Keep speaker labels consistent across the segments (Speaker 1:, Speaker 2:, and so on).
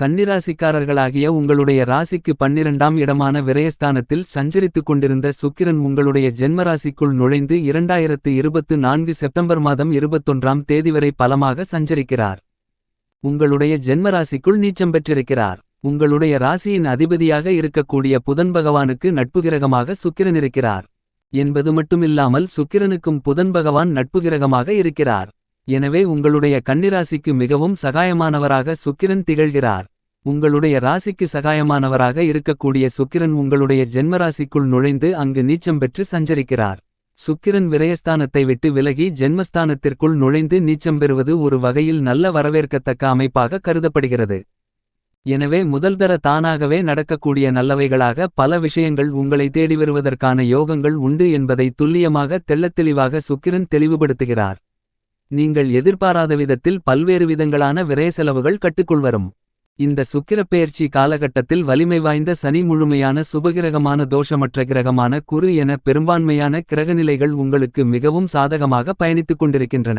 Speaker 1: கன்னிராசிக்காரர்களாகிய உங்களுடைய ராசிக்கு பன்னிரண்டாம் இடமான விரயஸ்தானத்தில் சஞ்சரித்துக் கொண்டிருந்த சுக்கிரன் உங்களுடைய ஜென்மராசிக்குள் நுழைந்து இரண்டாயிரத்து இருபத்து நான்கு செப்டம்பர் மாதம் இருபத்தொன்றாம் தேதி வரை பலமாக சஞ்சரிக்கிறார். உங்களுடைய ஜென்மராசிக்குள் நீச்சம் பெற்றிருக்கிறார். உங்களுடைய ராசியின் அதிபதியாக இருக்கக்கூடிய புதன் பகவானுக்கு நட்பு கிரகமாக சுக்கிரன் இருக்கிறார். என்பது மட்டுமில்லாமல் சுக்கிரனுக்கும் புதன் பகவான் நட்பு கிரகமாக இருக்கிறார். எனவே உங்களுடைய கன்னிராசிக்கு மிகவும் சகாயமானவராக சுக்கிரன் திகழ்கிறார். உங்களுடைய ராசிக்கு சகாயமானவராக இருக்கக்கூடிய சுக்கிரன் உங்களுடைய ஜென்மராசிக்குள் நுழைந்து அங்கு நீச்சம் பெற்று சஞ்சரிக்கிறார். சுக்கிரன் விரயஸ்தானத்தை விட்டு விலகி ஜென்மஸ்தானத்திற்குள் நுழைந்து நீச்சம் பெறுவது ஒரு வகையில் நல்ல வரவேற்கத்தக்க அமைப்பாக கருதப்படுகிறது. எனவே முதல்தர தானாகவே நடக்கக்கூடிய நல்லவைகளாக பல விஷயங்கள் உங்களை தேடி வருவதற்கான யோகங்கள் உண்டு என்பதை துல்லியமாக தெள்ளத்தெளிவாக சுக்கிரன் தெளிவுபடுத்துகிறார். நீங்கள் எதிர்பாராத விதத்தில் பல்வேறு விதங்களான விரை செலவுகள் கட்டுக்குள் இந்த சுக்கிரப்பெயர்ச்சி காலகட்டத்தில் வலிமை வாய்ந்த சனி முழுமையான சுபகிரகமான தோஷமற்ற கிரகமான குரு என பெரும்பான்மையான கிரகநிலைகள் உங்களுக்கு மிகவும் சாதகமாக பயணித்துக் கொண்டிருக்கின்றன.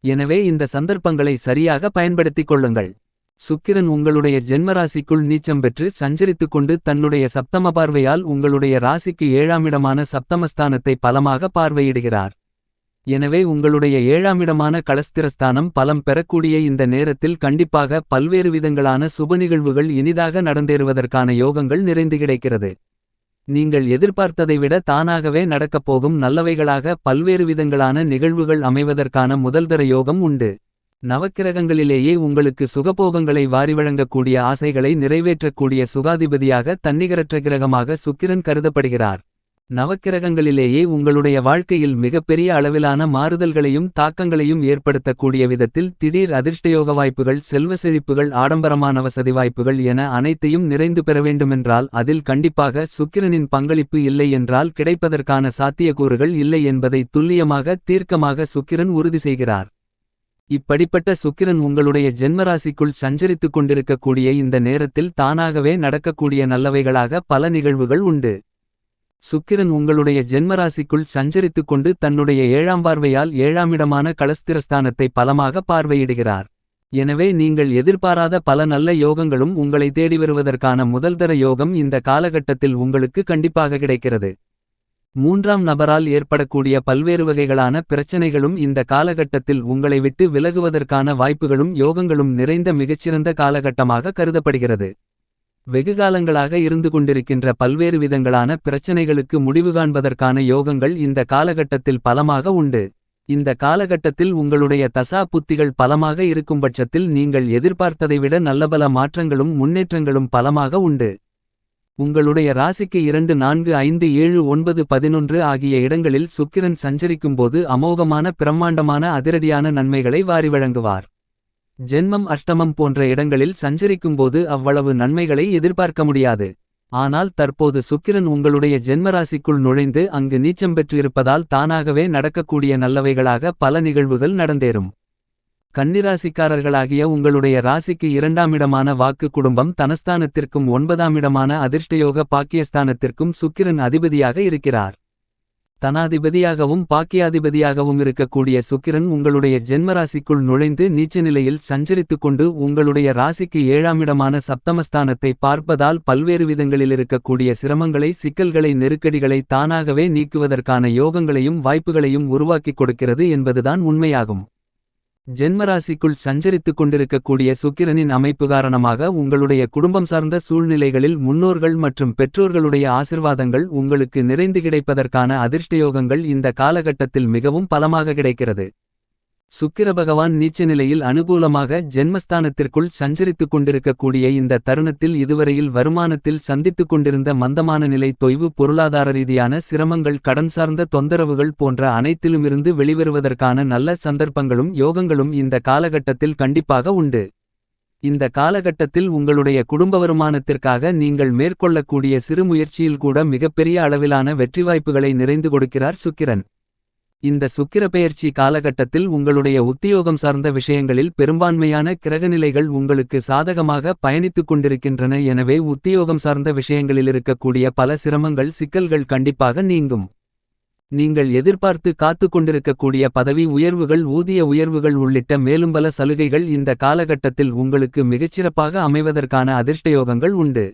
Speaker 1: எனவே இந்த சந்தர்ப்பங்களை சரியாக பயன்படுத்திக் கொள்ளுங்கள். சுக்கிரன் உங்களுடைய ஜென்மராசிக்குள் நீச்சம் பெற்று சஞ்சரித்துக் கொண்டு தன்னுடைய சப்தம பார்வையால் உங்களுடைய ராசிக்கு ஏழாமிடமான சப்தமஸ்தானத்தை பலமாக பார்வையிடுகிறார். எனவே உங்களுடைய ஏழாமிடமான களஸ்திரஸ்தானம் பலம் பெறக்கூடிய இந்த நேரத்தில் கண்டிப்பாக பல்வேறு விதங்களான சுப நிகழ்வுகள் இனிதாக நடந்தேறுவதற்கான யோகங்கள் நிறைந்து கிடைக்கிறது. நீங்கள் எதிர்பார்த்ததை விட தானாகவே நடக்கப் போகும் நல்லவைகளாக பல்வேறு விதங்களான நிகழ்வுகள் அமைவதற்கான முதல்தர யோகம் உண்டு. நவக்கிரகங்களிலேயே உங்களுக்கு சுகபோகங்களை வாரி வழங்கக்கூடிய ஆசைகளை நிறைவேற்றக்கூடிய சுகாதிபதியாக தன்னிகரற்ற கிரகமாக சுக்கிரன் கருதப்படுகிறார். நவக்கிரகங்களிலேயே உங்களுடைய வாழ்க்கையில் மிகப்பெரிய அளவிலான மாறுதல்களையும் தாக்கங்களையும் ஏற்படுத்தக்கூடிய விதத்தில் திடீர் அதிர்ஷ்டயோக வாய்ப்புகள் செல்வ செழிப்புகள் ஆடம்பரமான வசதி வாய்ப்புகள் என அனைத்தையும் நிறைந்து பெற வேண்டுமென்றால் அதில் கண்டிப்பாக சுக்கிரனின் பங்களிப்பு இல்லை என்றால் கிடைப்பதற்கான சாத்தியக்கூறுகள் இல்லை என்பதை துல்லியமாக தீர்க்கமாக சுக்கிரன் உறுதி செய்கிறார். இப்படிப்பட்ட சுக்கிரன் உங்களுடைய ஜென்மராசிக்குள் சஞ்சரித்துக் கொண்டிருக்கக்கூடிய இந்த நேரத்தில் தானாகவே நடக்கக்கூடிய நல்லவைகளாக பல நிகழ்வுகள் உண்டு. சுக்கிரன் உங்களுடைய ஜென்மராசிக்குள் சஞ்சரித்துக் கொண்டு தன்னுடைய ஏழாம் பார்வையால் ஏழாமிடமான களஸ்திரஸ்தானத்தை பலமாக பார்வையிடுகிறார். எனவே நீங்கள் எதிர்பாராத பல நல்ல யோகங்களும் உங்களை தேடி வருவதற்கான முதல்தர யோகம் இந்த காலகட்டத்தில் உங்களுக்கு கண்டிப்பாக கிடைக்கிறது. மூன்றாம் நபரால் ஏற்படக்கூடிய பல்வேறு வகைகளான பிரச்சனைகளும் இந்த காலகட்டத்தில் உங்களை விட்டு விலகுவதற்கான வாய்ப்புகளும் யோகங்களும் நிறைந்த மிகச்சிறந்த காலகட்டமாக கருதப்படுகிறது. வெகுகாலங்களாக இருந்து கொண்டிருக்கின்ற பல்வேறு விதங்களான பிரச்சனைகளுக்கு முடிவு காண்பதற்கான யோகங்கள் இந்த காலகட்டத்தில் பலமாக உண்டு. இந்த காலகட்டத்தில் உங்களுடைய தசா புத்திகள் பலமாக இருக்கும் பட்சத்தில் நீங்கள் எதிர்பார்த்ததை விட நல்லபல மாற்றங்களும் முன்னேற்றங்களும் பலமாக உண்டு. உங்களுடைய ராசிக்கு இரண்டு நான்கு ஐந்து ஏழு ஒன்பது பதினொன்று ஆகிய இடங்களில் சுக்கிரன் சஞ்சரிக்கும்போது அமோகமான பிரம்மாண்டமான அதிரடியான நன்மைகளை வாரி வழங்குவார். ஜென்மம் அஷ்டமம் போன்ற இடங்களில் சஞ்சரிக்கும்போது அவ்வளவு நன்மைகளை எதிர்பார்க்க முடியாது. ஆனால் தற்போது சுக்கிரன் உங்களுடைய ஜென்மராசிக்குள் நுழைந்து அங்கு நீச்சம் பெற்றிருப்பதால் தானாகவே நடக்கக்கூடிய நல்லவைகளாக பல நிகழ்வுகள் நடந்தேறும். கன்னிராசிக்காரர்களாகிய உங்களுடைய ராசிக்கு இரண்டாமிடமான வாக்கு குடும்பம் தனஸ்தானத்திற்கும் ஒன்பதாமிடமான அதிர்ஷ்டயோக பாக்கியஸ்தானத்திற்கும் சுக்கிரன் அதிபதியாக இருக்கிறார். தனாதிபதியாகவும் பாக்கியாதிபதியாகவும் இருக்கக்கூடிய சுக்கிரன் உங்களுடைய ஜென்மராசிக்குள் நுழைந்து நீச்ச நிலையில் சஞ்சரித்துக் கொண்டு உங்களுடைய ராசிக்கு ஏழாமிடமான சப்தமஸ்தானத்தை பார்ப்பதால் பல்வேறு விதங்களில் இருக்கக்கூடிய சிரமங்களை சிக்கல்களை நெருக்கடிகளை தானாகவே நீக்குவதற்கான யோகங்களையும் வாய்ப்புகளையும் உருவாக்கிக் கொடுக்கிறது என்பதுதான் உண்மையாகும். ஜென்மராசிக்குள் சஞ்சரித்துக் கொண்டிருக்கக்கூடிய சுக்கிரனின் அமைப்பு காரணமாக உங்களுடைய குடும்பம் சார்ந்த சூழ்நிலைகளில் முன்னோர்கள் மற்றும் பெற்றோர்களுடைய ஆசிர்வாதங்கள் உங்களுக்கு நிறைந்து கிடைப்பதற்கான அதிர்ஷ்டயோகங்கள் இந்த காலகட்டத்தில் மிகவும் பலமாக கிடைக்கிறது. சுக்கிர பகவான் நீச்ச நிலையில் அனுகூலமாக ஜென்மஸ்தானத்திற்குள் சஞ்சரித்துக் கொண்டிருக்கக்கூடிய இந்த தருணத்தில் இதுவரையில் வருமானத்தில் சந்தித்துக் கொண்டிருந்த மந்தமான நிலை தொய்வு பொருளாதார ரீதியான சிரமங்கள் கடன் சார்ந்த தொந்தரவுகள் போன்ற அனைத்திலுமிருந்து வெளிவருவதற்கான நல்ல சந்தர்ப்பங்களும் யோகங்களும் இந்த காலகட்டத்தில் கண்டிப்பாக உண்டு. இந்த காலகட்டத்தில் உங்களுடைய குடும்ப வருமானத்திற்காக நீங்கள் மேற்கொள்ளக்கூடிய சிறு முயற்சியில் கூட மிகப்பெரிய அளவிலான வெற்றி வாய்ப்புகளை நிறைந்து கொடுக்கிறார் சுக்கிரன். இந்த சுக்கிரப்பெயர்ச்சி காலகட்டத்தில் உங்களுடைய உத்தியோகம் சார்ந்த விஷயங்களில் பெரும்பான்மையான கிரகநிலைகள் உங்களுக்கு சாதகமாக பயணித்துக் கொண்டிருக்கின்றன. எனவே உத்தியோகம் சார்ந்த விஷயங்களில் இருக்கக்கூடிய பல சிரமங்கள் சிக்கல்கள் கண்டிப்பாக நீங்கும். நீங்கள் எதிர்பார்த்து காத்துக் கொண்டிருக்கக்கூடிய பதவி உயர்வுகள் ஊதிய உயர்வுகள் உள்ளிட்ட மேலும் பல சலுகைகள் இந்த காலகட்டத்தில் உங்களுக்கு மிகச்சிறப்பாக அமைவதற்கான அதிர்ஷ்டயோகங்கள் உண்டு.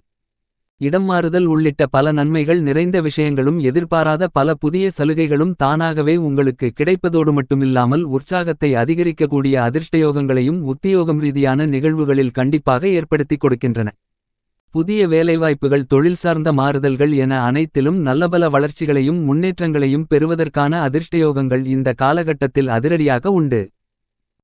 Speaker 1: இடம் மாறுதல் உள்ளிட்ட பல நன்மைகள் நிறைந்த விஷயங்களும் எதிர்பாராத பல புதிய சலுகைகளும் தானாகவே உங்களுக்கு கிடைப்பதோடு மட்டுமில்லாமல் உற்சாகத்தை அதிகரிக்கக்கூடிய அதிர்ஷ்டயோகங்களையும் உத்தியோகம் ரீதியான நிகழ்வுகளில் கண்டிப்பாக ஏற்படுத்திக் கொடுக்கின்றன. புதிய வேலைவாய்ப்புகள் தொழில் சார்ந்த மாறுதல்கள் என அனைத்திலும் நல்லபல வளர்ச்சிகளையும் முன்னேற்றங்களையும் பெறுவதற்கான அதிர்ஷ்டயோகங்கள் இந்த காலகட்டத்தில் அதிரடியாக உண்டு.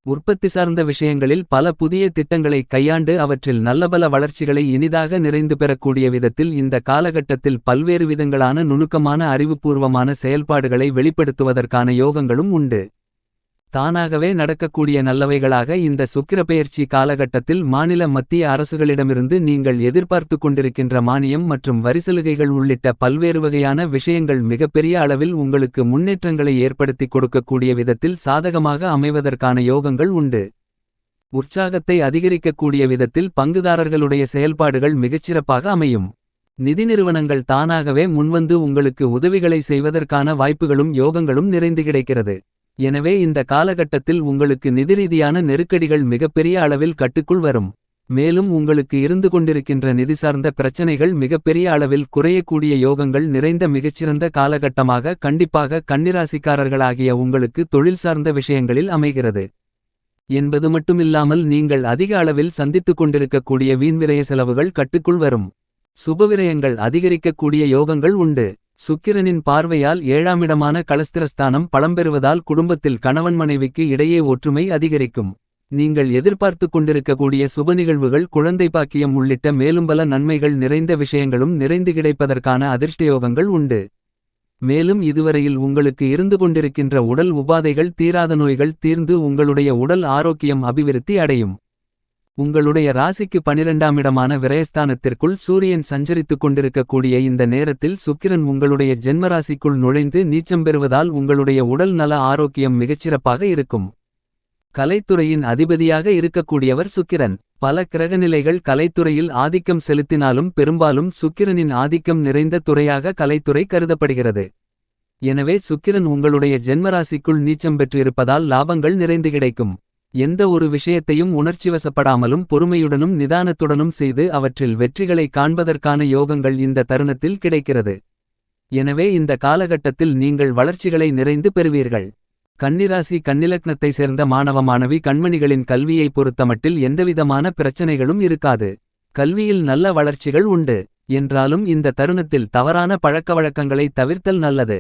Speaker 1: உற்பத்தி சார்ந்த விஷயங்களில் பல புதிய திட்டங்களை கையாண்டு அவற்றில் நல்லபல வளர்ச்சிகளை இனிதாக நிறைந்து பெறக்கூடிய விதத்தில் இந்த காலகட்டத்தில் பல்வேறு விதங்களான நுணுக்கமான அறிவுபூர்வமான செயல்பாடுகளை வெளிப்படுத்துவதற்கான யோகங்களும் உண்டு. தானாகவே நடக்கக்கூடிய நல்லவைகளாக இந்த சுக்கிரப்பெயர்ச்சி காலகட்டத்தில் மாநில மத்திய அரசுகளிடமிருந்து நீங்கள் எதிர்பார்த்து கொண்டிருக்கின்ற மானியம் மற்றும் வரிசலுகைகள் உள்ளிட்ட பல்வேறு வகையான விஷயங்கள் மிகப்பெரிய அளவில் உங்களுக்கு முன்னேற்றங்களை ஏற்படுத்தி கொடுக்கக்கூடிய விதத்தில் சாதகமாக அமைவதற்கான யோகங்கள் உண்டு. உற்சாகத்தை அதிகரிக்கக்கூடிய விதத்தில் பங்குதாரர்களுடைய செயல்பாடுகள் மிகச்சிறப்பாக அமையும். நிதி நிறுவனங்கள் தானாகவே முன்வந்து உங்களுக்கு உதவிகளை செய்வதற்கான வாய்ப்புகளும் யோகங்களும் நிறைந்து கிடைக்கிறது. எனவே இந்த காலகட்டத்தில் உங்களுக்கு நிதிரீதியான நெருக்கடிகள் மிகப்பெரிய அளவில் கட்டுக்குள் வரும். மேலும் உங்களுக்கு இருந்து கொண்டிருக்கின்ற நிதி சார்ந்த பிரச்சனைகள் மிகப்பெரிய அளவில் குறையக்கூடிய யோகங்கள் நிறைந்த மிகச்சிறந்த காலகட்டமாக கண்டிப்பாக கன்னிராசிக்காரர்களாகிய உங்களுக்கு தொழில் சார்ந்த விஷயங்களில் அமைகிறது. என்பது மட்டுமில்லாமல் நீங்கள் அதிக அளவில் சந்தித்துக் கொண்டிருக்கக்கூடிய வீண்விரய செலவுகள் கட்டுக்குள் வரும். சுபவிரயங்கள் அதிகரிக்கக்கூடிய யோகங்கள் உண்டு. சுக்கிரனின் பார்வையால் ஏழாமிடமான களஸ்திரஸ்தானம் பழம்பெறுவதால் குடும்பத்தில் கணவன் மனைவிக்கு இடையே ஒற்றுமை அதிகரிக்கும். நீங்கள் எதிர்பார்த்து கொண்டிருக்கக்கூடிய சுப நிகழ்வுகள் குழந்தை பாக்கியம் உள்ளிட்ட மேலும் பல நன்மைகள் நிறைந்த விஷயங்களும் நிறைந்து கிடைப்பதற்கான அதிர்ஷ்டயோகங்கள் உண்டு. மேலும் இதுவரையில் உங்களுக்கு இருந்து கொண்டிருக்கின்ற உடல் உபாதைகள் தீராத நோய்கள் தீர்ந்து உங்களுடைய உடல் ஆரோக்கியம் அபிவிருத்தி அடையும். உங்களுடைய ராசிக்கு பனிரெண்டாம் இடமான விரயஸ்தானத்திற்குள் சூரியன் சஞ்சரித்துக் கொண்டிருக்கக்கூடிய இந்த நேரத்தில் சுக்கிரன் உங்களுடைய ஜென்மராசிக்குள் நுழைந்து நீச்சம் பெறுவதால் உங்களுடைய உடல் நல ஆரோக்கியம் மிகச்சிறப்பாக இருக்கும். கலைத்துறையின் அதிபதியாக இருக்கக்கூடியவர் சுக்கிரன். பல கிரகநிலைகள் கலைத்துறையில் ஆதிக்கம் செலுத்தினாலும் பெரும்பாலும் சுக்கிரனின் ஆதிக்கம் நிறைந்த துறையாக கலைத்துறை கருதப்படுகிறது. எனவே சுக்கிரன் உங்களுடைய ஜென்மராசிக்குள் நீச்சம் பெற்று இருப்பதால் லாபங்கள் நிறைந்து கிடைக்கும். எந்த ஒரு விஷயத்தையும் உணர்ச்சிவசப்படாமலும் பொறுமையுடனும் நிதானத்துடனும் செய்து அவற்றில் வெற்றிகளை காண்பதற்கான யோகங்கள் இந்த தருணத்தில் கிடைக்கிறது. எனவே இந்த காலகட்டத்தில் நீங்கள் வளர்ச்சிகளை நிறைந்து பெறுவீர்கள். கன்னிராசி கன்னிலக்னத்தை சேர்ந்த மாணவ மாணவி கண்மணிகளின் கல்வியை பொறுத்தமட்டில் எந்தவிதமான பிரச்சனைகளும் இருக்காது. கல்வியில் நல்ல வளர்ச்சிகள் உண்டு. என்றாலும் இந்த தருணத்தில் தவறான பழக்கவழக்கங்களை தவிர்த்தல் நல்லது.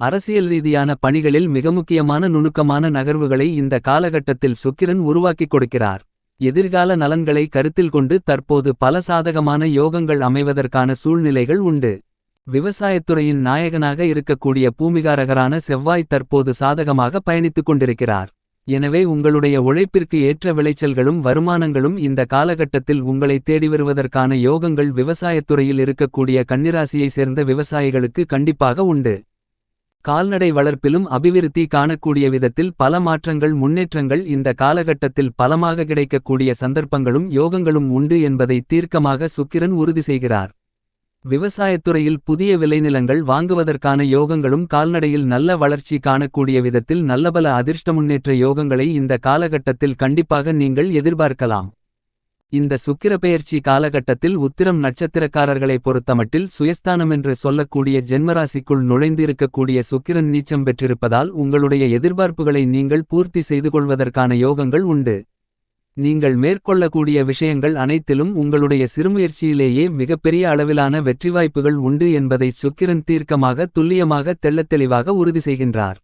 Speaker 1: அரசியல் ரீதியான பணிகளில் மிக முக்கியமான நுணுக்கமான நகர்வுகளை இந்த காலகட்டத்தில் சுக்கிரன் உருவாக்கிக் கொடுக்கிறார். எதிர்கால நலன்களை கருத்தில் கொண்டு தற்போது பல சாதகமான யோகங்கள் அமைவதற்கான சூழ்நிலைகள் உண்டு. விவசாயத்துறையின் நாயகனாக இருக்கக்கூடிய பூமிகாரகரான செவ்வாய் தற்போது சாதகமாக பயணித்துக் கொண்டிருக்கிறார். எனவே உங்களுடைய உழைப்பிற்கு ஏற்ற விளைச்சல்களும் வருமானங்களும் இந்த காலகட்டத்தில் உங்களை தேடி வருவதற்கான யோகங்கள் விவசாயத்துறையில் இருக்கக்கூடிய கன்னிராசியை சேர்ந்த விவசாயிகளுக்கு கண்டிப்பாக உண்டு. கால்நடை வளர்ப்பிலும் அபிவிருத்தி காணக்கூடிய விதத்தில் பல மாற்றங்கள் முன்னேற்றங்கள் இந்த காலகட்டத்தில் பலமாக கிடைக்கக்கூடிய சந்தர்ப்பங்களும் யோகங்களும் உண்டு என்பதை தீர்க்கமாக சுக்கிரன் உறுதி செய்கிறார். விவசாயத்துறையில் புதிய விளைநிலங்கள் வாங்குவதற்கான யோகங்களும் கால்நடையில் நல்ல வளர்ச்சி காணக்கூடிய விதத்தில் நல்லபல அதிர்ஷ்ட முன்னேற்ற யோகங்களை இந்த காலகட்டத்தில் கண்டிப்பாக நீங்கள் எதிர்பார்க்கலாம். இந்த சுக்கிரப்பெயர்ச்சி காலகட்டத்தில் உத்திரம் நட்சத்திரக்காரர்களை பொறுத்தமட்டில் சுயஸ்தானமென்று சொல்லக்கூடிய ஜென்மராசிக்குள் நுழைந்து இருக்கக்கூடிய சுக்கிரன் நீச்சம் பெற்றிருப்பதால் உங்களுடைய எதிர்பார்ப்புகளை நீங்கள் பூர்த்தி செய்து கொள்வதற்கான யோகங்கள் உண்டு. நீங்கள் மேற்கொள்ளக்கூடிய விஷயங்கள் அனைத்திலும் உங்களுடைய சிறுமுயற்சியிலேயே மிகப்பெரிய அளவிலான வெற்றி வாய்ப்புகள் உண்டு என்பதை சுக்கிரன் தீர்க்கமாக துல்லியமாக தெள்ளத்தெளிவாக உறுதி செய்கின்றார்.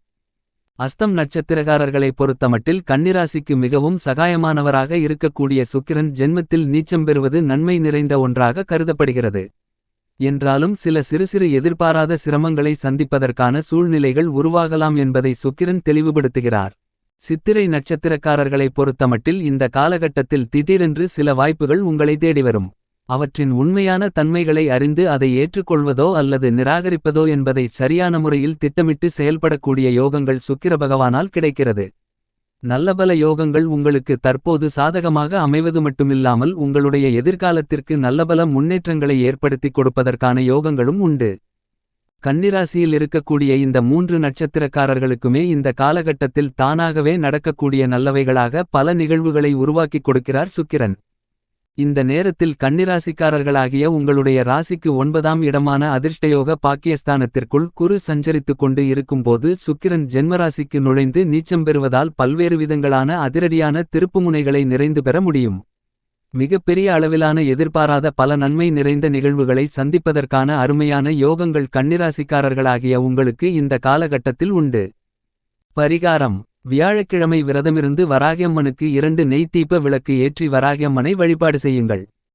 Speaker 1: அஸ்தம் நட்சத்திரகாரர்களை பொறுத்தமட்டில் கன்னிராசிக்கு மிகவும் சகாயமானவராக இருக்கக்கூடிய சுக்கிரன் ஜென்மத்தில் நீச்சம் பெறுவது நன்மை நிறைந்த ஒன்றாக கருதப்படுகிறது. என்றாலும் சில சிறு சிறு எதிர்பாராத சிரமங்களை சந்திப்பதற்கான சூழ்நிலைகள் உருவாகலாம் என்பதை சுக்கிரன் தெளிவுபடுத்துகிறார். சித்திரை நட்சத்திரக்காரர்களை பொறுத்தமட்டில் இந்த காலகட்டத்தில் திடீரென்று சில வாய்ப்புகள் உங்களை தேடி வரும் அவற்றின் உண்மையான தன்மைகளை அறிந்து அதை ஏற்றுக்கொள்வதோ அல்லது நிராகரிப்பதோ என்பதை சரியான முறையில் திட்டமிட்டு செயல்படக்கூடிய யோகங்கள் சுக்கிர பகவானால் கிடைக்கிறது நல்லபல யோகங்கள் உங்களுக்கு தற்போது சாதகமாக அமைவது மட்டுமில்லாமல் உங்களுடைய எதிர்காலத்திற்கு நல்லபல முன்னேற்றங்களை ஏற்படுத்திக் கொடுப்பதற்கான யோகங்களும் உண்டு. கன்னிராசியில் இருக்கக்கூடிய இந்த மூன்று நட்சத்திரக்காரர்களுக்குமே இந்த காலகட்டத்தில் தானாகவே நடக்கக்கூடிய நல்லவைகளாக பல நிகழ்வுகளை உருவாக்கிக் கொடுக்கிறார் சுக்கிரன். இந்த நேரத்தில் கன்னிராசிக்காரர்களாகிய உங்களுடைய ராசிக்கு ஒன்பதாம் இடமான அதிர்ஷ்டயோக பாக்கியஸ்தானத்திற்குள் குரு சஞ்சரித்துக் கொண்டு இருக்கும்போது சுக்கிரன் ஜென்மராசிக்கு நுழைந்து நீச்சம் பெறுவதால் பல்வேறு விதங்களான அதிரடியான திருப்புமுனைகளை நிறைந்து பெற முடியும். மிகப்பெரிய அளவிலான எதிர்பாராத பல நன்மை நிறைந்த நிகழ்வுகளை சந்திப்பதற்கான அருமையான யோகங்கள் கன்னிராசிக்காரர்களாகிய உங்களுக்கு இந்த காலகட்டத்தில் உண்டு. பரிகாரம். வியாழக்கிழமை விரதமிருந்து வராகியம்மனுக்கு இரண்டு நெய் தீப விளக்கு ஏற்றி வராகியம்மனை வழிபாடு செய்யுங்கள்.